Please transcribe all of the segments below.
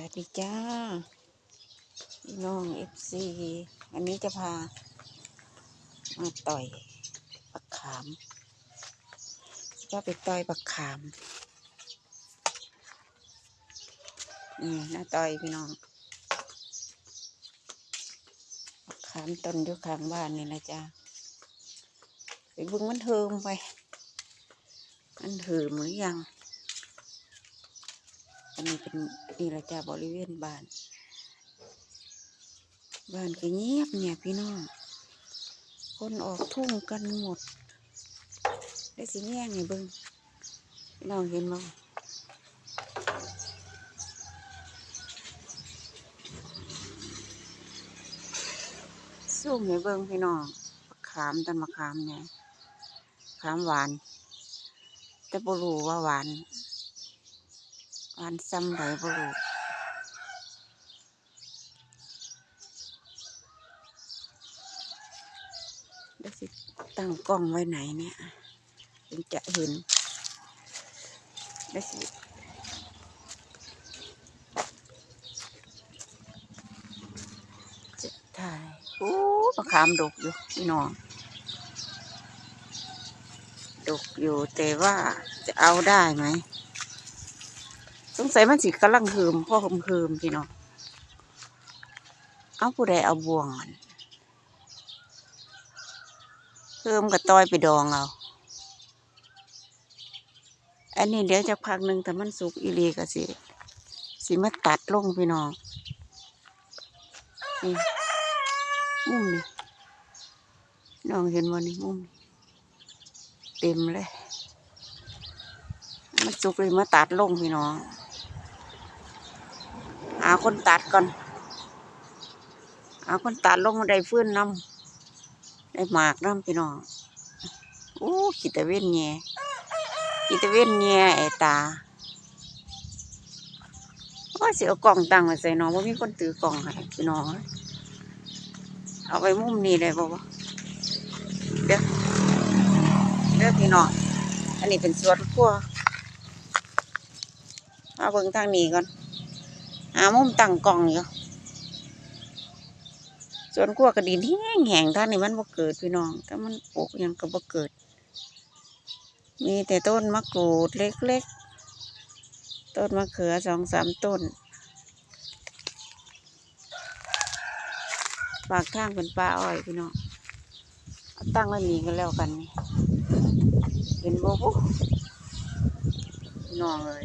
วัสดีจ้าพี่น้องเอฟซีวันนี้จะพา มาต่อยปักขามจะไปต่อยปักขามนี่หน้าต่อยพี่น้องปักขามต้นอยู่ข้างบ้านนี่นะจ้าไปบึงมันเทิมไป มันเถิมหรือยัง อันนี้เป็นนี่ละจ้าบริเวณบ้าน บ้านก็เงียบเนี่ยพี่น้อง คนออกทุ่งกันหมด ได้สิแง่งไงเบิ้งพี่น้องเห็นบ้างสู้ไงเบิ้งพี่น้องขามต้นมะขามเนี่ยขามหวาน แต่บรู้ว่าหวาน หวานซ้ำไหนบ่รู้เดี๋ยวสิตั้งกล้องไว้ไหนเนี่ยถึงจะเห็นเดี๋ยวสิจะถ่ายโอ้มะขามดกอยู่พี่น้องดกอยู่แต่ว่าจะเอาได้ไหม สงสัยมันสิกำลังเหิมพ่อเหิมเหิมพี่น้องเอาผู้ใดเอาบ่วงมันเหิมกับต้อยไปดองเอาอันนี้เดี๋ยวจะพักหนึ่งแต่มันสุกอีหลีก็สิสิมาตัดลงพี่น้องนี่มุมนี่น้องเห็นวันนี้มุมเต็มเลย มันสุกเลยมาตัดลงพี่น้อง หาคนตัดก่อนหาคนตัดลงมาได้ฟื้นน้ำได้หมากน้ำพี่น้องโอ้ขีตะเว้นแง่ขีตะเว้นแง่ไอตาว่าสิเอากล่องตังไว้ใส่น้องว่ามีคนถือกล่องให้พี่น้องเอาไปมุมนี้ได้บ่วะเดี๋ยวเดี๋ยวพี่น้องอันนี้เป็นสวนครัวมาเบิ่งทางนี้ก่อน หามุมตั้งกล่องอยู่ส่วนขั้วกระดินแห้งแห้งท่านนี่มันบ่เกิดพี่น้องแต่มันปลูกยังก็บ่เกิด มีแต่ต้นมะกรูดเล็กๆ ต้นมะเขือสองสามต้นปากทางเป็นปลาอ้อยพี่น้องตั้งไว้นี่กันแล้วกันนี่เห็นบ่บุพี่น้องเลย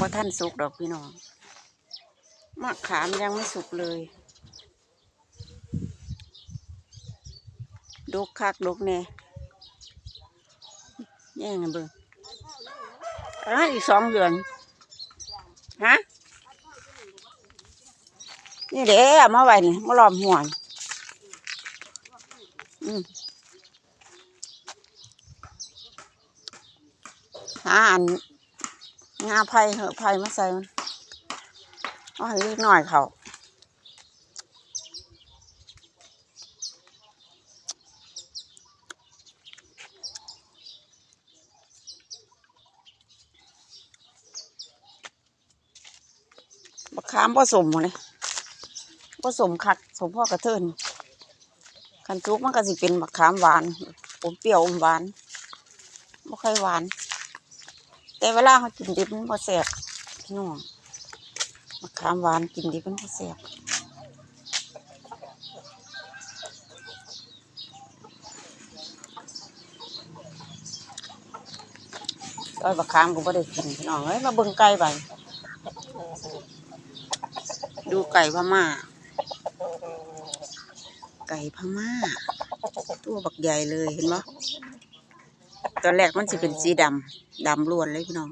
พอท่านสุกดอกพี่น้องมะขามยังไม่สุกเลยดกคักดกแน่แย่งกันเบิ่งอะอีกสองเดือนฮะนี่เด้อมาไว้นี่มาล้อมหัวนี่อืมหาอัน งาไผ่เหอะไผ่มาใส่มันอาให้เล็กหน่อยเขาบักขามผสมเลยผสมคักสมพ่อกระเทินคันทุกมันก็สิเป็นบักขามหวานอมเปรี้ยวอมหวานบ่ค่อยหวาน แต่เวลาเขากินดิบมันบ่แซ่บพี่น้องมะขามหวานกินดิบมันบ่แซ่บซอยมะขามก็บ่ได้กินพี่น้องเอ้ยมาเบิ่งไก่ไปดูไก่พม่า ไก่พม่า ตัวบักใหญ่เลยเห็นบ่ต อนแรกมันสิเป็นสีดำดำล้วนเลยพี่น้อง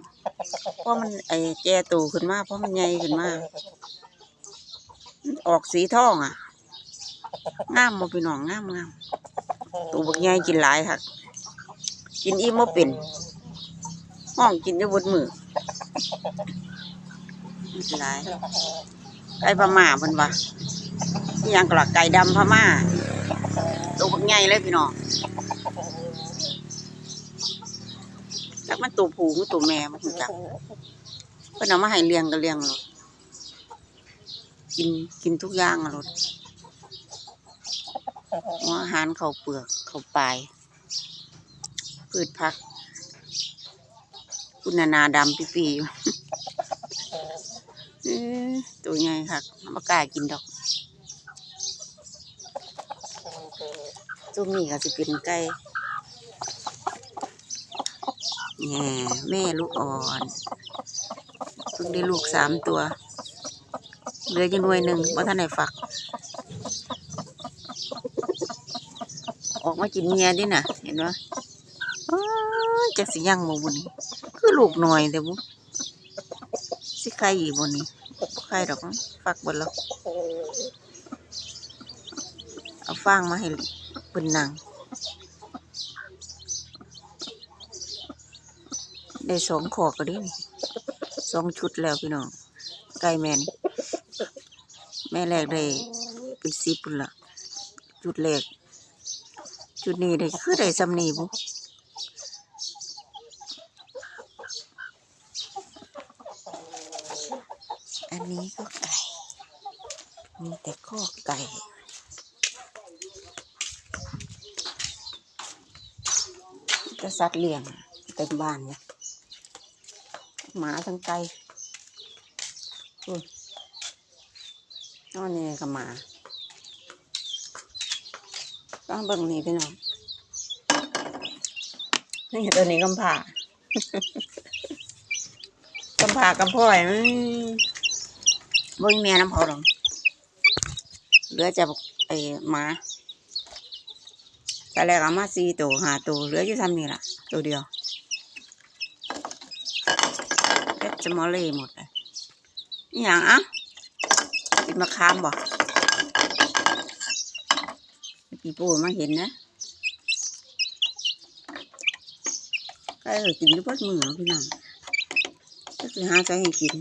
เพราะมันไอ้แจตูขึ้นมาเพราะมันใหญ่ขึ้นมามันออกสีทองอะงามบ่พี่น้องงามงามตูบักใหญ่กินหลายค่ะกินอิ่มบ่เป็นห้องกินได้บดมือกินหลายไก่พม่าเพิ่นว่าอิหยังกละไก่ดำพม่าตัวบักใหญ่เลยพี่น้อง จักมันตัวผู้หรือตัวแม่มันรู้จักเพิ่นเอามาให้เลี้ยงก็เลี้ยงหรอกกินกินทุกอย่างอะรถหัวอาหารเขาวเปลือกเขาวปลายพืชผักคุณนานาดำปีปีอยู่เอ้อตัวใหญ่ค่ะมากล้ากินดอกตัวนี้ก็สิเป็นไก่ แง่แม่ลูกอ่อนเพิ่งได้ลูกสามตัวเหลือจะหน่วยหนึ่งว่าท่านไหนฝัก ออกมากินเมียดิน่ะ เห็นไหมจักสิยังบ่บุนี่คือลูกหน่อยแต่บุสิใครอีกบุนี่ใครดอกฝักบดแล้วเอาฟางมาให้เป็นนาง ได้สองขอกก็ได้สองชุดแล้วพี่น้องไก่แม่นแม่แรกได้เป็นสิบุ่นละจุดแรกจุดนี้ได้คือได้สำนีบุอันนี้ก็ไก่ มีแต่ข้อไก่จะสัตว์เลี้ยงเต็มบ้านเนี่ย หมาทั้งไก่อุ้ยนอนนี่กับหมาต้องเบิ่งนี่พี่น้องนี่ตัวนี้กำผ่ากำผ่ากำพ่อยมันเบิ่งเมียน้ำพอหรอกเหลือจะไอหมาแต่แรกเอามาสี่ตัวห้าตัวเหลืออยู่ทำนี่ล่ะ ตัวเดียว เพชรจะมอเล่หมดเลยนี่อย่างอะกินมะขามบ่พี่ปูมาเห็นนะใกล้เลยกินอยุบดมือพี่น้องก็คือหาใจให้กิน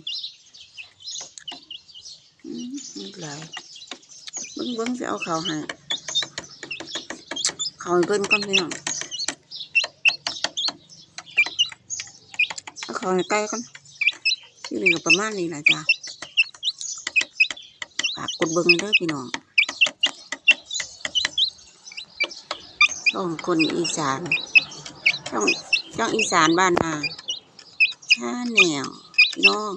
อืมนี่หลายเบิ้งเบิ้งจะเอาเขาให้เขาเบิ้งก่อนพี่น้องเอาเขาให้ไก่ก่ อนที่นี่ก็ประมาณนี้แหละจ้ะฝากกดเบิ้งเด้อพี่น้องช่องคนอีสานช่องช่องอีสานบ้านนาชาแนวน้อง